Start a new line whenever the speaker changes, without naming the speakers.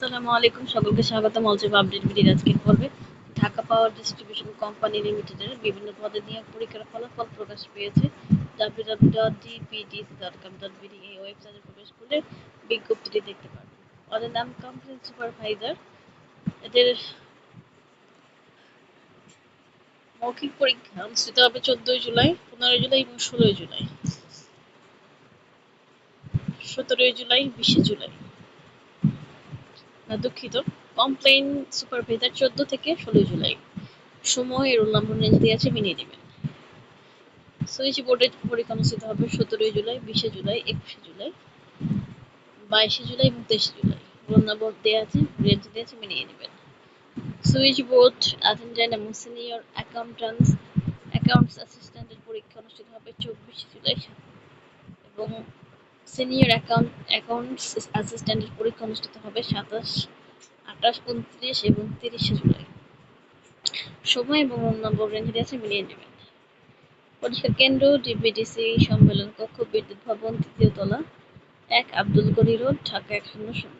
আসসালামু আলাইকুম, সকলকে স্বাগতম। অলজেব আপডেট ভিডিওর আজকের পর্বে ঢাকা পাওয়ার ডিস্ট্রিবিউশন কোম্পানি লিমিটেডের বিভিন্ন পদে নিয়োগ পরীক্ষার ফলাফল প্রকাশ পেয়েছে। www.dpdc.com.bd এই ওয়েবসাইটে প্রবেশ করলে বিজ্ঞপ্তিটি দেখতে পারবেন। পদের নাম কমপ্লেন সুপারভাইজার এদের মৌখিক পরীক্ষা অনুষ্ঠিত হবে চোদ্দই জুলাই, পনেরোই জুলাই এবং ষোলোই জুলাই। সতেরোই জুলাই, বিশে জুলাই। দুঃখিত। কমপ্লেন সুপারভাইজার চোদ্দ থেকে ষোলোই জুলাই। সময় রোল নম্বর রেঞ্জ দিয়ে আছে, মিলিয়ে নেবেন। সুইচ বোর্ডের পরীক্ষা অনুষ্ঠিত হবে সতেরোই জুলাই, বিশে জুলাই, একুশে জুলাই, বাইশে জুলাই এবং তেইশে জুলাই। রোল নম্বর দেওয়া আছে রেঞ্জ দিয়ে আছে, মিলিয়ে নেবেন। সুইচ বোর্ড অ্যাটেন্ডেন্ট এবং সিনিয়র অ্যাকাউন্ট্যান্টস, অ্যাকাউন্টস অ্যাসিস্ট্যান্টের পরীক্ষা অনুষ্ঠিত হবে চব্বিশে জুলাই। এবং সিনিয়র অ্যাকাউন্ট অ্যাকাউন্টস অ্যাসিস্ট্যান্টের পরীক্ষা অনুষ্ঠিত হবে সাতাশ, আঠাশ, উনত্রিশ এবং তিরিশে জুলাই। সময় এবং রোল নম্বর রেঞ্জ আছে মিলিয়ে নেবেন। পরীক্ষা কেন্দ্র ডিবিডিসি সম্মেলন কক্ষ বিদ্যুৎ ভবন, তৃতীয় তলা, এক আব্দুল গনি রোড, ঢাকা এক শূন্য শূন্য।